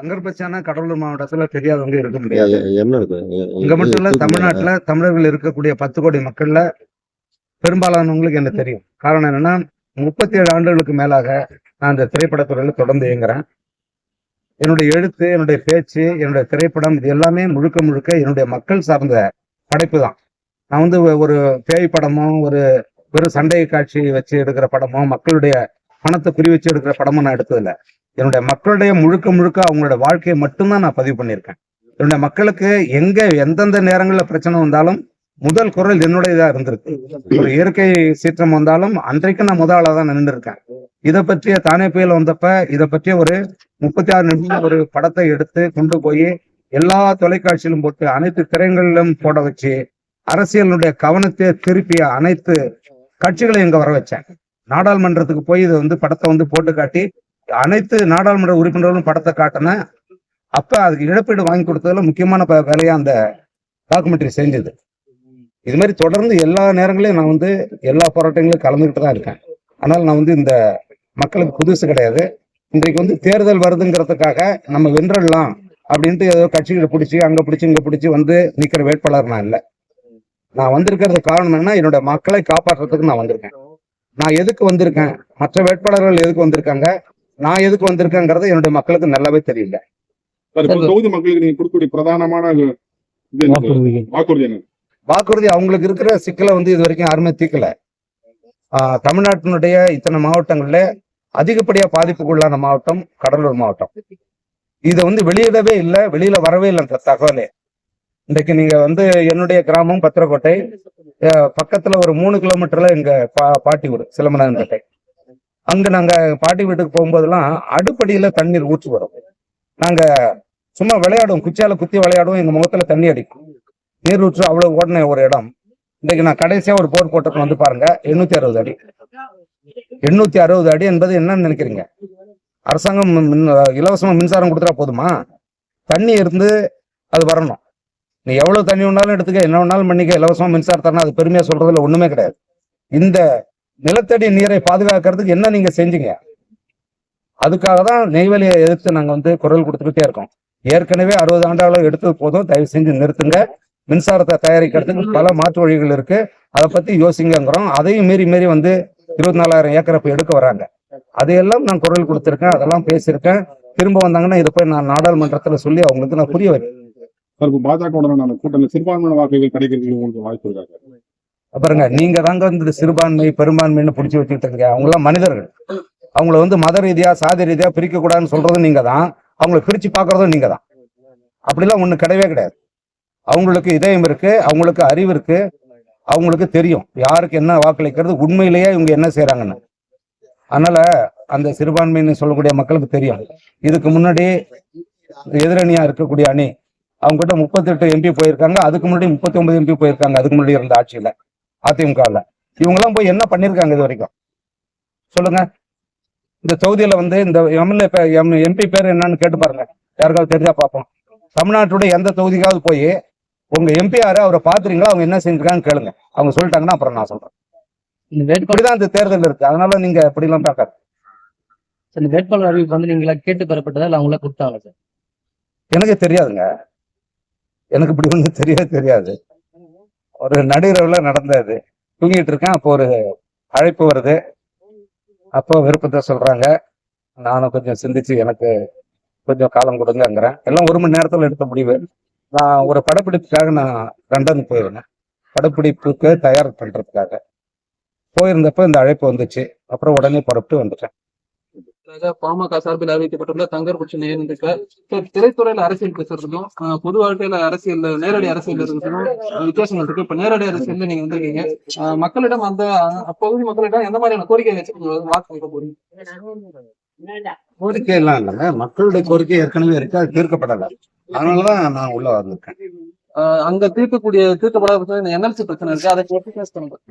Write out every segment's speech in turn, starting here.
தங்கர்பச்சானா கடலூர் மாவட்டத்துல தெரியாதவங்க இருக்க முடியாது. இங்க மட்டும் இல்ல தமிழ்நாட்டுல தமிழர்கள் இருக்கக்கூடிய பத்து கோடி மக்கள்ல பெரும்பாலானவங்களுக்கு என்ன தெரியும்? காரணம் என்னன்னா முப்பத்தி ஏழு ஆண்டுகளுக்கு மேலாக நான் இந்த திரைப்படத்துறையில தொடர்ந்து இயங்குறேன். என்னுடைய எழுத்து என்னுடைய பேச்சு என்னுடைய திரைப்படம் இது எல்லாமே முழுக்க முழுக்க என்னுடைய மக்கள் சார்ந்த படைப்பு தான். நான் வந்து ஒரு பேய் படமோ ஒரு வெறும் சண்டை காட்சி வச்சு எடுக்கிற படமோ மக்களுடைய பணத்தை குறி வச்சு எடுக்கிற படமோ நான் எடுத்ததில்ல. என்னுடைய மக்களுடைய முழுக்க முழுக்க அவங்களோட வாழ்க்கையை மட்டும்தான் நான் பதிவு பண்ணியிருக்கேன். என்னுடைய மக்களுக்கு எங்க எந்தெந்த நேரங்களில் பிரச்சனை வந்தாலும் முதல் குரல் என்னுடையதா இருந்திருக்கு. ஒரு இயற்கை சீற்றம் வந்தாலும் அன்றைக்கு நான் முதல் தான் நின்று இருக்கேன் இதை பற்றிய தானே புயல் வந்தப்ப இதை பற்றிய ஒரு முப்பத்தி ஆறு நிமிஷம் ஒரு படத்தை எடுத்து கொண்டு போய் எல்லா தொலைக்காட்சியிலும் போட்டு அனைத்து திரைகளிலும் போட வச்சு அரசியலுடைய கவனத்தை திருப்பிய அனைத்து கட்சிகளையும் இங்க வர வச்சேன். நாடாளுமன்றத்துக்கு போய் இதை வந்து படத்தை வந்து போட்டு காட்டி அனைத்து நாடாளுமன்ற உறுப்பினர்களும் படத்தை காட்டின அப்ப அதுக்கு இழப்பீடு வாங்கி கொடுத்ததுல முக்கியமான வேலையா அந்த டாக்குமெண்ட்ரி செஞ்சது. இது மாதிரி தொடர்ந்து எல்லா நேரங்களையும் நான் வந்து எல்லா போராட்டங்களையும் கலந்துகிட்டு தான் இருக்கேன். ஆனால் நான் வந்து இந்த மக்களுக்கு புதுசு கிடையாது. இன்றைக்கு வந்து தேர்தல் வருதுங்கிறதுக்காக நம்ம வென்றடலாம் அப்படின்ட்டு ஏதோ கட்சிகளை பிடிச்சி அங்க பிடிச்சி இங்க பிடிச்சி வந்து நிக்கிற வேட்பாளர் நான் இல்லை. நான் வந்திருக்கிறது காரணம் என்ன என்னோட மக்களை காப்பாற்றுறதுக்கு நான் வந்திருக்கேன். நான் எதுக்கு வந்திருக்கேன்? மற்ற வேட்பாளர்கள் எதுக்கு வந்திருக்காங்க? நான் எதுக்கு வந்திருக்கேங்கிறது என்னுடைய மக்களுக்கு நல்லாவே தெரியல. தொகுதி மக்களுக்கு நீங்க கொடுக்கக்கூடிய பிரதானமான இது என்ன? வாக்குறுதி. வாக்குறுதி அவங்களுக்கு இருக்கிற சிக்கலை வந்து இது வரைக்கும் யாருமே தீர்க்கல. ஆஹ் தமிழ்நாட்டினுடைய இத்தனை மாவட்டங்கள்ல அதிகப்படியா பாதிப்புக்குள்ளான மாவட்டம் கடலூர் மாவட்டம். இதை வந்து வெளியிடவே இல்லை வெளியில வரவே இல்லை அந்த தகவலே. இன்றைக்கு நீங்க வந்து என்னுடைய கிராமம் பத்திரக்கோட்டை. பக்கத்துல ஒரு மூணு கிலோமீட்டர்ல எங்க பா- பாட்டி ஊர் சிலம்பநாதன்பேட்டை அங்க நாங்க பாட்டி வீட்டுக்கு போகும்போதெல்லாம் அடுப்படியில தண்ணீர் ஊற்றி வரும். நாங்க சும்மா விளையாடுவோம். குச்சியால குத்தி விளையாடுவோம். எங்க முகத்துல தண்ணி அடிக்கும். நீர் ஊற்று அவ்வளவு ஓடின ஒரு இடம். இன்னைக்கு நான் கடைசியா ஒரு போர் போட்டப்ப வந்து பாருங்க. எண்ணூத்தி அறுபது அடி. எண்ணூத்தி அறுபது அடி என்பது என்னன்னு நினைக்கிறீங்க? அரசாங்கம் மின்- இலவசமா மின்சாரம் கொடுத்துட்டா போதுமா? தண்ணி இருந்து அது வரணும். நீ எவ்வளவு தண்ணி வேணாலும் எடுத்துக்க. என்ன வேணாலும் பண்ணிக்க. இலவசமா மின்சாரம் தரணும். அது பெருமையா சொல்றதுல ஒண்ணுமே கிடையாது. இந்த நிலத்தடி நீரை பாதுகாக்கிறதுக்கு என்ன நீங்க செஞ்சீங்க? அதுக்காக தான் நெய்வேலியை எதிர்த்து நாங்க வந்து குரல் கொடுத்துக்கிட்டே இருக்கோம். ஏற்கனவே அறுபது ஆண்டாளவு எடுத்தது போதும் தயவு செஞ்சு நிறுத்துங்க. மின்சாரத்தை தயாரிக்கிறதுக்கு பல மாற்று வழிகள் இருக்கு. அதை பத்தி யோசிங்கிறோம் அதையும் மீறி மீறி வந்து இருபத்தி நாலாயிரம் ஏக்கரை இப்போ எடுக்க வராங்க. அதையெல்லாம் நான் குரல் கொடுத்துருக்கேன். அதெல்லாம் பேசியிருக்கேன். திரும்ப வந்தாங்கன்னா இதை போய் நான் நாடாளுமன்றத்துல சொல்லி அவங்களுக்கு நான் புரிய வைப்பேன் பாஜக உடனான கூட்டணி சிறுபான்மையான வாக்குகள் கிடைக்கிறதுக்கு உங்களுக்கு வாய்ப்பு இருக்காங்க பாருங்க நீங்க தாங்க வந்து சிறுபான்மை பெரும்பான்மைன்னு புடிச்சு வச்சுக்கிட்டு இருக்கீங்க. அவங்க எல்லாம் மனிதர்கள். அவங்கள வந்து மத ரீதியா சாதி ரீதியா பிரிக்க கூடாதுன்னு சொல்றதும் நீங்க தான் அவங்கள பிரிச்சு பாக்குறதும் நீங்க தான் அப்படிலாம் ஒண்ணு கிடையவே கிடையாது. அவங்களுக்கு இதயம் இருக்கு அவங்களுக்கு அறிவு இருக்கு அவங்களுக்கு தெரியும். யாருக்கு என்ன வாக்களிக்கிறது உண்மையிலேயே இவங்க என்ன செய்யறாங்கன்னு அதனால அந்த சிறுபான்மைன்னு சொல்லக்கூடிய மக்களுக்கு தெரியும். இதுக்கு முன்னாடி எதிரணியா இருக்கக்கூடிய அணி அவங்க கிட்ட முப்பத்தெட்டு எம்பி போயிருக்காங்க. அதுக்கு முன்னாடி முப்பத்தி ஒன்பது எம்பி போயிருக்காங்க. அதுக்கு முன்னாடி இருந்த ஆட்சியில. அதிமுகவில் இவங்க எல்லாம் போய் என்ன பண்ணிருக்காங்க இது வரைக்கும்? சொல்லுங்க. இந்த தொகுதியில வந்து இந்த எம்எல்ஏ எம்பி பேர் என்னன்னு கேட்டு பாருங்க. யாருக்காவது தெரிஞ்சா பார்ப்போம். தமிழ்நாட்டுடைய எந்த தொகுதிக்காவது போய் உங்க எம்பி யாரு அவரை பாத்துறீங்களா அவங்க என்ன செஞ்சிருக்காங்கன்னு கேளுங்க. அவங்க சொல்லிட்டாங்கன்னா அப்புறம் நான் சொல்றேன். இந்த வேட்பாளர் இப்படிதான் இந்த தேர்தல் இருக்கு. அதனால நீங்க இப்படி எல்லாம் பார்க்காது இந்த வேட்பாளர் அறிவிப்பு வந்து நீங்களா கேட்டு பெறப்பட்டதா இல்ல அவங்களா கொடுத்தாங்களா சார்? எனக்கு தெரியாதுங்க. எனக்கு இப்படி ஒன்றும் தெரியவே தெரியாது. ஒரு நடுஇரவுல நடந்தது. தூங்கிட்டு இருக்கேன். அப்போ ஒரு அழைப்பு வருது. அப்போ விருப்பத்தை சொல்றாங்க. நானும் கொஞ்சம் சிந்திச்சு எனக்கு கொஞ்சம் காலம் கொடுங்கங்கிறேன். எல்லாம் ஒரு மணி நேரத்தில் எடுத்த முடிவு. நான் ஒரு படப்பிடிப்புக்காக நான் லண்டன் போயிருந்தேன். படப்பிடிப்புக்கு தயார் பண்ணுறதுக்காக போயிருந்தப்ப இந்த அழைப்பு வந்துச்சு. அப்புறம் உடனே புறப்பட்டு வந்துட்டேன். பாமக சார்பில் அறிவிக்கப்பட்டுள்ள தங்கர் பட்ச நேர்ந்திருக்க திரைத்துறையில அரசியல் பேசுறதுக்கும் பொது வாழ்க்கையில அரசியல் நேரடி அரசியல் இருக்கிறதுக்கும் வித்தியாசங்கள் இருக்கு. இப்ப நேரடி அரசியல்ல நீங்க வந்திருக்கீங்க. மக்களிடம் அந்த அப்பகுதி மக்களிடம் எந்த மாதிரியான கோரிக்கை வச்சு நீங்க வாக்கு போறீங்க. கோரிக்கை எல்லாம் இல்லைங்க. மக்களுடைய கோரிக்கை ஏற்கனவே இருக்கு. அது தீர்க்கப்படலை. அதனாலதான் நான் உள்ள வந்திருக்கேன். அங்க தீர்க்கக்கூடிய தீர்க்கப்படாத என்எல்சி பிரச்சனை இருக்கு.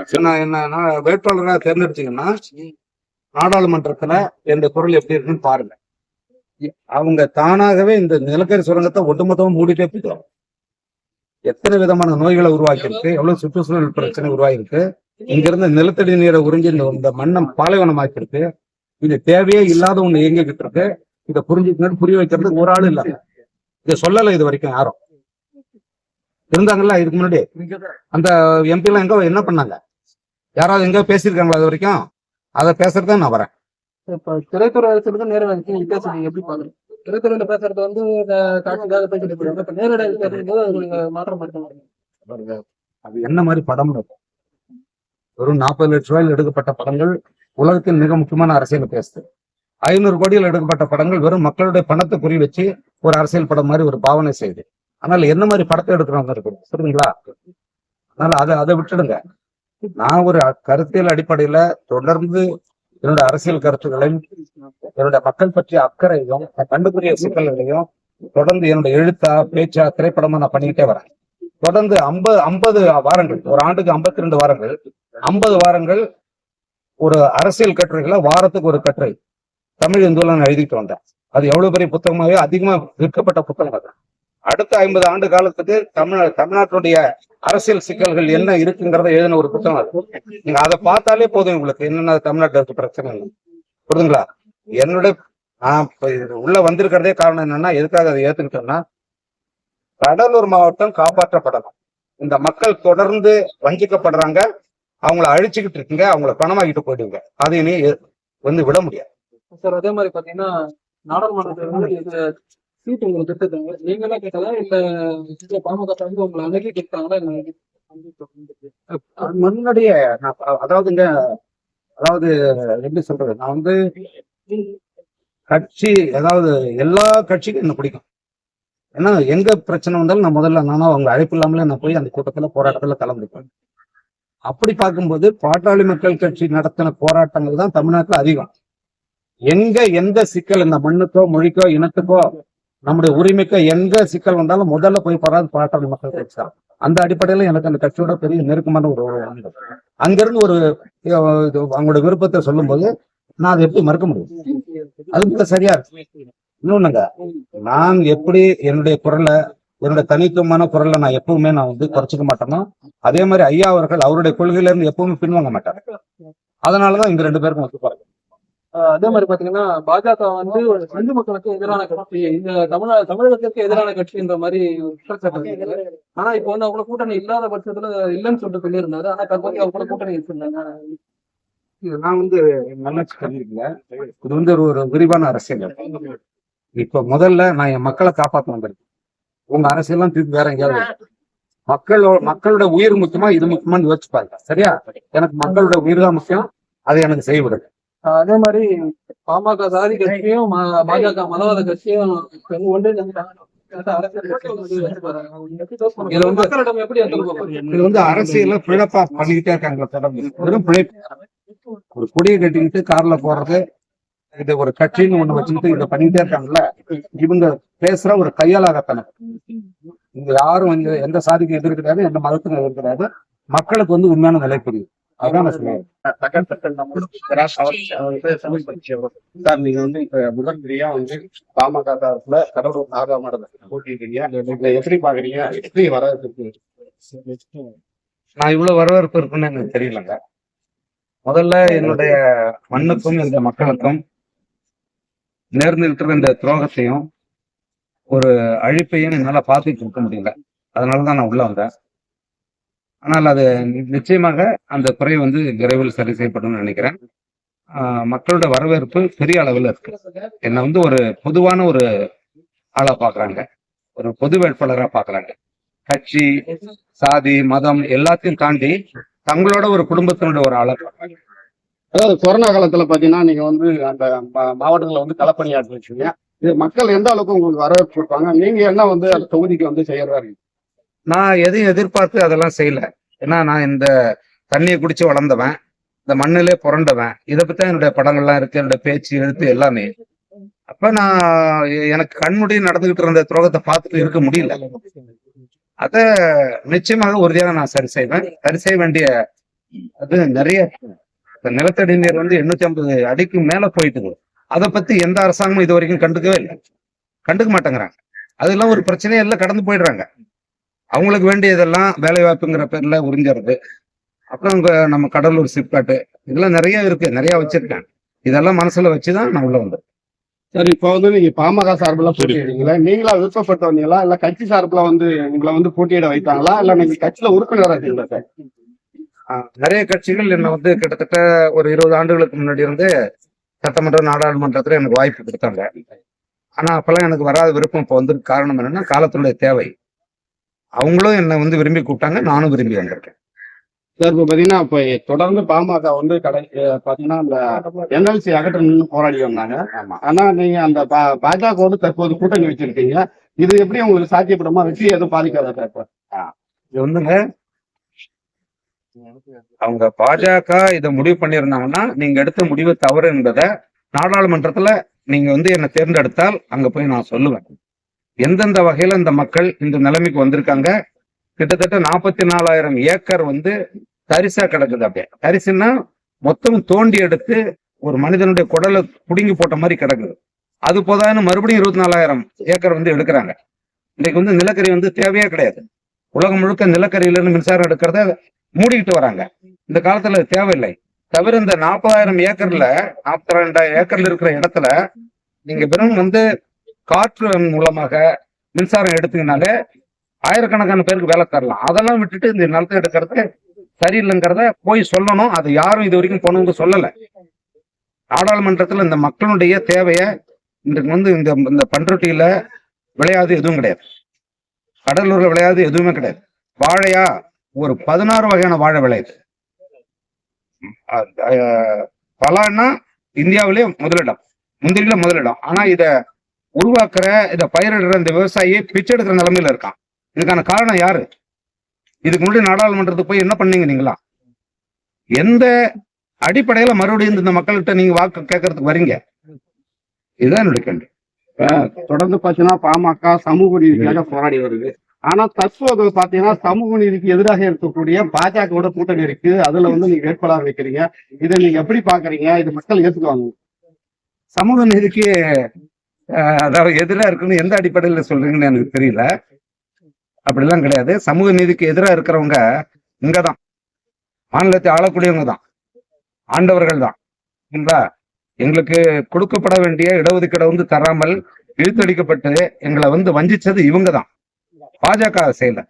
அதை நான் என்ன வேட்பாளராக தேர்ந்தெடுத்தீங்கன்னா நாடாளுமன்றத்துல இந்த குரல் எப்படி இருக்குன்னு பாருங்க. அவங்க தானாகவே இந்த நிலக்கரி சுரங்கத்தை ஒட்டுமொத்தமா மூடிட்டே போயிடும் எத்தனை விதமான நோய்களை உருவாக்கியிருக்கு எவ்வளவு சுற்றுச்சூழல் பிரச்சனை உருவாகிருக்கு இங்க இருந்து நிலத்தடி நீரை உறிஞ்சி இந்த மண்ணம் பாலைவனமாக்கிருக்கு இது தேவையே இல்லாத ஒண்ணு இயங்கிக்கிட்டு இருக்கு இதை புரிஞ்சுக்கணும் புரிய வைக்கிறது ஒரு ஆள் இல்ல. இதை சொல்லல இது வரைக்கும் யாரும். இருந்தாங்கல்ல இதுக்கு முன்னாடி. அந்த எம்பி எல்லாம் எங்க என்ன பண்ணாங்க? யாராவது எங்க பேசியிருக்காங்களா இது வரைக்கும்? அதை பேசுறது நான் வரேன். இப்ப திரைத்துறை அரசியலுக்கும் நேரடி அரசியலுக்கும் வித்தியாசம் நீங்க எப்படி பாக்குறீங்க திரைத்துறையில பேசுறது வந்து காட்சிக்காக பேசிட்டு போறாங்க இப்ப நேரடி அது மாற்றம் என்ன மாதிரி படம் வெறும் நாற்பது லட்ச ரூபாயில் எடுக்கப்பட்ட படங்கள் உலகத்தின் மிக முக்கியமான அரசியலை பேசுது. ஐநூறு கோடியில் எடுக்கப்பட்ட படங்கள் வெறும் மக்களுடைய பணத்தை குறி வச்சு ஒரு அரசியல் படம் மாதிரி ஒரு பாவனை செய்யுது. ஆனால் என்ன மாதிரி படத்தை எடுக்கிறவங்க இருக்கு சரிங்களா அதனால அதை அதை விட்டுடுங்க. நான் ஒரு கருத்தியல் அடிப்படையில தொடர்ந்து என்னோட அரசியல் கருத்துக்களையும் என்னுடைய மக்கள் பற்றிய அக்கறையும் கண்டுபிடிய சிக்கல்களையும் தொடர்ந்து என்னுடைய எழுத்தா பேச்சா திரைப்படமா நான் பண்ணிக்கிட்டே வரேன். தொடர்ந்து ஐம்பது ஐம்பது வாரங்கள் ஒரு ஆண்டுக்கு ஐம்பத்தி ரெண்டு வாரங்கள் ஐம்பது வாரங்கள் ஒரு அரசியல் கட்டுரைகளை வாரத்துக்கு ஒரு கட்டுரை தமிழ் இந்துல நான் எழுதிட்டு வந்தேன். அது எவ்வளவு பெரிய புத்தகமாவே அதிகமா விற்கப்பட்ட புத்தகம் அது. அடுத்த ஐம்பது ஆண்டு காலத்துக்கு தமிழ் தமிழ்நாட்டுடைய அரசியல் சிக்கல்கள் என்ன இருக்குங்கிறத எழுதின ஒரு புத்தகம் அது. நீங்க அதை பார்த்தாலே போதும் உங்களுக்கு. என்னென்ன தமிழ்நாட்டுல இருக்க பிரச்சனை புரியுதுங்களா என்னுடைய நான் உள்ள வந்திருக்கிறதே காரணம் என்னன்னா எதுக்காக அதை ஏத்துக்கிட்டோம்னா கடலூர் மாவட்டம் காப்பாற்றப்படணும். இந்த மக்கள் தொடர்ந்து வஞ்சிக்கப்படுறாங்க. அவங்கள அழிச்சுக்கிட்டு இருக்குங்க. அவங்கள பணமாக்கிட்டு போயிடுங்க. அது இனி வந்து விட முடியாது. சார் அதே மாதிரி பாத்தீங்கன்னா நாடாளுமன்றத்தில் வந்து சீட் உங்களுக்கு கொடுத்துருக்காங்க நீங்க எல்லாம் கேட்டதா இல்ல பாமக வந்து உங்களை அணுகி கேட்டாங்களா முன்னாடியே நான் அதாவதுங்க அதாவது எப்படி சொல்றது? நான் வந்து கட்சி அதாவது எல்லா கட்சிக்கும் என்ன பிடிக்கும். ஏன்னா எங்க பிரச்சனை வந்தாலும் நான் முதல்ல நானும் அவங்க அழைப்பு இல்லாமலே நான் போய் அந்த கூட்டத்துல போராட்டத்துல கலந்துப்பேன். அப்படி பார்க்கும்போது பாட்டாளி மக்கள் கட்சி நடத்தின போராட்டங்கள் தான் தமிழ்நாட்டுல அதிகம். எங்க எந்த சிக்கல் இந்த மண்ணுக்கோ மொழிக்கோ இனத்துக்கோ நம்முடைய உரிமைக்கு எங்க சிக்கல் வந்தாலும் முதல்ல போய் போறாது பாட்டாளி மக்கள் கட்சி தான் அந்த அடிப்படையில எனக்கு அந்த கட்சியோட பெரிய நெருக்கமான ஒரு உறவு அங்கிருந்து ஒரு அவங்களோட விருப்பத்தை சொல்லும்போது நான் அதை எப்படி மறுக்க முடியும்? அது கூட சரியா இருக்கு. இன்னொன்னுங்க நான் எப்படி என்னுடைய குரலை என்னுடைய தனித்துவமான குரலை நான் எப்பவுமே நான் வந்து குறைச்சிக்க மாட்டேனோ அதே மாதிரி ஐயா அவர்கள் அவருடைய கொள்கையில இருந்து எப்பவுமே பின்வாங்க மாட்டார். அதனாலதான் இங்க ரெண்டு பேருக்கும் ஒத்து அதே மாதிரி பாத்தீங்கன்னா பாஜக வந்து ஒரு இந்து மக்களுக்கு எதிரான கட்சி இந்த தமிழ தமிழகத்திற்கு எதிரான கட்சின்ற மாதிரி ஒரு குற்றச்சாட்டு இருக்கு. ஆனா இப்ப வந்து அவங்க கூட்டணி இல்லாத பட்சத்துல இல்லைன்னு சொல்லிட்டு சொல்லியிருந்தாரு. ஆனா தற்போதைக்கு அவங்க கூட கூட்டணி வச்சிருந்தாங்க. நான் வந்து நல்லா தெரிஞ்சுக்கல இது வந்து ஒரு ஒரு விரிவான அரசியல். இப்ப முதல்ல நான் என் மக்களை வந்திருக்கேன் உங்க அரசியல்லாம் திருப்பி வேற எங்கேயாவது. மக்களோட மக்களோட உயிர் முக்கியமா இது முக்கியமான்னு யோசிச்சு பாருங்க. சரியா? எனக்கு மக்களோட உயிர் தான் முக்கியம். அதை எனக்கு செய்ய விடுங்க. ஆஹ் அதே மாதிரி பாமக சாதி கட்சியும் பாஜக மதவாத கட்சியும் வந்து வந்து பாருங்க. இது வந்து- வந்து அரசியல பிழப்பா பண்ணிக்கிட்டே இருக்காங்க ஒரு கொடியை கட்டிக்கிட்டு கார்ல போறது இது ஒரு கட்சின்னு ஒண்ணு வச்சுக்கிட்டு இதை பண்ணிக்கிட்டே இருக்காங்கல்ல? இவங்க பேசுற ஒரு கையாளாகத்தனம் இங்க யாரும் இங்க எந்த சாதிக்கும் எதிர் கிடையாது எந்த மதத்துக்கும் எதிர் கிடையாது மக்களுக்கு வந்து உண்மையான நிலை புரியுது சார் நீங்க வந்து இப்ப முதன்முறையா வந்து பாமக தரப்புல கடலூர் நாகாமடல போட்டிருக்கீங்க எப்படி பாக்குறீங்க? எப்படி வர நான் இவ்வளவு வரவேற்பு இருக்குன்னு எனக்கு தெரியலங்க. முதல்ல என்னுடைய மண்ணுக்கும் இந்த மக்களுக்கும் நேர்ந்துகிட்டு இந்த துரோகத்தையும் ஒரு அழிப்பையும் என்னால பார்த்துட்டு இருக்க முடியல. அதனாலதான் நான் உள்ள வந்தேன். ஆனால் அது நிச்சயமாக அந்த குறை வந்து விரைவில் சரி செய்யப்படும் நினைக்கிறேன். ஆஹ் மக்களோட வரவேற்பு பெரிய அளவில் இருக்கு. என்னை வந்து ஒரு பொதுவான ஒரு ஆளா பாக்குறாங்க ஒரு பொது வேட்பாளரா பாக்குறாங்க கட்சி சாதி மதம் எல்லாத்தையும் தாண்டி தங்களோட ஒரு குடும்பத்தினோட ஒரு ஆளா பாக்குறாங்க அதாவது கொரோனா காலத்துல பாத்தீங்கன்னா நீங்க வந்து அந்த மாவட்டங்களை வந்து களப்பணியாற்றி வச்சீங்க இது மக்கள் எந்த அளவுக்கு உங்களுக்கு வரவேற்பு கொடுப்பாங்க? நீங்க என்ன வந்து அந்த தொகுதிக்கு வந்து செய்யறதா இருக்கு நான் எதையும் எதிர்பார்த்து அதெல்லாம் செய்யல. ஏன்னா நான் இந்த தண்ணியை குடிச்சு வளர்ந்தவன் இந்த மண்ணிலே புரண்டவன் இதை பத்தி தான் என்னுடைய படங்கள்லாம் இருக்கு என்னுடைய பேச்சு எழுத்து எல்லாமே. அப்ப நான் எனக்கு கண்முடி நடந்துகிட்டு இருந்த துரோகத்தை பார்த்துட்டு இருக்க முடியல. அத நிச்சயமாக உறுதியாக நான் சரி செய்வேன். சரி செய்ய வேண்டிய அது நிறைய நிலத்தடி நீர் வந்து எண்ணூத்தி ஐம்பது அடிக்கு மேல போயிட்டு அதை பத்தி எந்த அரசாங்கமும் இது வரைக்கும் கண்டுக்கவே இல்லை. கண்டுக்க மாட்டேங்கிறாங்க. அதெல்லாம் ஒரு பிரச்சனையே இல்லை கடந்து போயிடுறாங்க. அவங்களுக்கு வேண்டியதெல்லாம் வேலை வாய்ப்புங்கிற பேர்ல உறிஞ்சறது. அப்புறம் நம்ம கடலூர் சிப்காட்டு இதெல்லாம் நிறைய இருக்கு நிறைய வச்சிருக்கேன். இதெல்லாம் மனசுல வச்சுதான் நான் உள்ள வந்தேன். சரி இப்போ வந்து நீங்க பாமக சார்பில் போட்டியிடுறீங்களா? நீங்களா விருப்பப்பட்டு வந்தீங்களா இல்ல கட்சி சார்பில் வந்து உங்களை வந்து போட்டியிட வைத்தாங்களா? இல்ல நீங்க கட்சியில உறுப்பினரா இருக்கீங்களா சார்? ஆஹ் நிறைய கட்சிகள் என்னை வந்து கிட்டத்தட்ட ஒரு இருபது ஆண்டுகளுக்கு முன்னாடி இருந்து சட்டமன்ற நாடாளுமன்றத்துல எனக்கு வாய்ப்பு கொடுத்தாங்க. ஆனா அப்பெல்லாம் எனக்கு வராத விருப்பம் இப்போ வந்து காரணம் என்னன்னா காலத்தினுடைய தேவை. அவங்களும் என்னை வந்து விரும்பி கூப்பிட்டாங்க. நானும் விரும்பி வந்திருக்கேன். சார் இப்போ பாத்தீங்கன்னா இப்போ தொடர்ந்து பாமக வந்து கடை அஹ் பாத்தீங்கன்னா அந்த என்எல்சி அகற்றணும்னு போராடி வந்தாங்க. ஆனா நீங்க அந்த பா- பாஜகவோடு தற்போது கூட்டணி வச்சிருக்கீங்க. இது எப்படி உங்களுக்கு சாத்தியப்படுமா? வெற்றி எதுவும் பாதிக்காதா சார் இப்போ? இது வந்துங்க அவங்க பாஜக இதை முடிவு பண்ணியிருந்தாங்கன்னா நீங்க எடுத்த முடிவு தவறு என்பதை நாடாளுமன்றத்துல நீங்க வந்து என்னை தேர்ந்தெடுத்தால் அங்க போய் நான் சொல்லுவேன். எந்தெந்த வகையில இந்த மக்கள் இந்த நிலைமைக்கு வந்திருக்காங்க? கிட்டத்தட்ட நாற்பத்தி நாலாயிரம் ஏக்கர் வந்து தரிசா கிடக்குது அப்படியே. தரிசுன்னா மொத்தம் தோண்டி எடுத்து ஒரு மனிதனுடைய குடலை புடுங்கி போட்ட மாதிரி கிடக்குது. அது போதான்னு மறுபடியும் இருபத்தி நாலாயிரம் ஏக்கர் வந்து எடுக்கிறாங்க. இன்னைக்கு வந்து நிலக்கரி வந்து தேவையே கிடையாது. உலகம் முழுக்க நிலக்கரியில இருந்து மின்சாரம் எடுக்கிறத மூடிக்கிட்டு வராங்க. இந்த காலத்துல அது தேவையில்லை. தவிர இந்த நாற்பதாயிரம் ஏக்கர்ல நாற்பத்தி ரெண்டாயிரம் ஏக்கர்ல இருக்கிற இடத்துல நீங்க வெறும் வந்து காற்று மூலமாக மின்சாரம் எடுத்தீங்கனாலே ஆயிரக்கணக்கான பேருக்கு வேலை தரலாம். அதெல்லாம் விட்டுட்டு இந்த நிலத்தை எடுக்கிறது சரியில்லைங்கிறத போய் சொல்லணும். அது யாரும் இது வரைக்கும் போனவங்க சொல்லல. நாடாளுமன்றத்துல இந்த மக்களுடைய தேவையை இன்றைக்கு வந்து இந்த இந்த பண்ருட்டியில விளையாது எதுவும் கிடையாது. கடலூரில் விளையாது எதுவுமே கிடையாது. வாழையா ஒரு பதினாறு வகையான வாழை விளையுது பலான்னா இந்தியாவிலே முதலிடம். முந்திரில முதலிடம். ஆனா இத உருவாக்குற இத பயிரிடுற இந்த விவசாயி பிச்சை எடுக்கிற நிலைமையில இருக்கான். இதுக்கான காரணம் யாரு? இதுக்கு முன்னாடி நாடாளுமன்றத்துக்கு போய் என்ன பண்ணீங்க நீங்களா? எந்த அடிப்படையில மறுபடியும் இந்த மக்கள்கிட்ட நீங்க வாக்கு கேட்கறதுக்கு வரீங்க? இதுதான் என்னுடைய கேள்வி. தொடர்ந்து பாத்தீங்கன்னா பாமக சமூக நீதிக்காக போராடி வருது. ஆனா தற்போது பாத்தீங்கன்னா சமூக நீதிக்கு எதிராக இருக்கக்கூடிய பாஜகவோட கூட்டணி இருக்கு. அதுல வந்து நீங்க வேட்பாளர் வைக்கிறீங்க இதை நீங்க எப்படி பாக்குறீங்க? இது மக்கள் ஏத்துக்குவாங்க. சமூக நீதிக்கு அதாவது எதிரா இருக்குன்னு எந்த அடிப்படையில சொல்றீங்கன்னு எனக்கு தெரியல. அப்படிலாம் கிடையாது. சமூக நீதிக்கு எதிரா இருக்கிறவங்க இங்கதான். மாநிலத்தை ஆளக்கூடியவங்க தான். ஆண்டவர்கள் தான். சரிங்களா எங்களுக்கு கொடுக்கப்பட வேண்டிய இடஒதுக்கீடை வந்து தராமல் இழுத்தடிக்கப்பட்டு எங்களை வந்து வஞ்சிச்சது இவங்க தான் பாஜக செயல.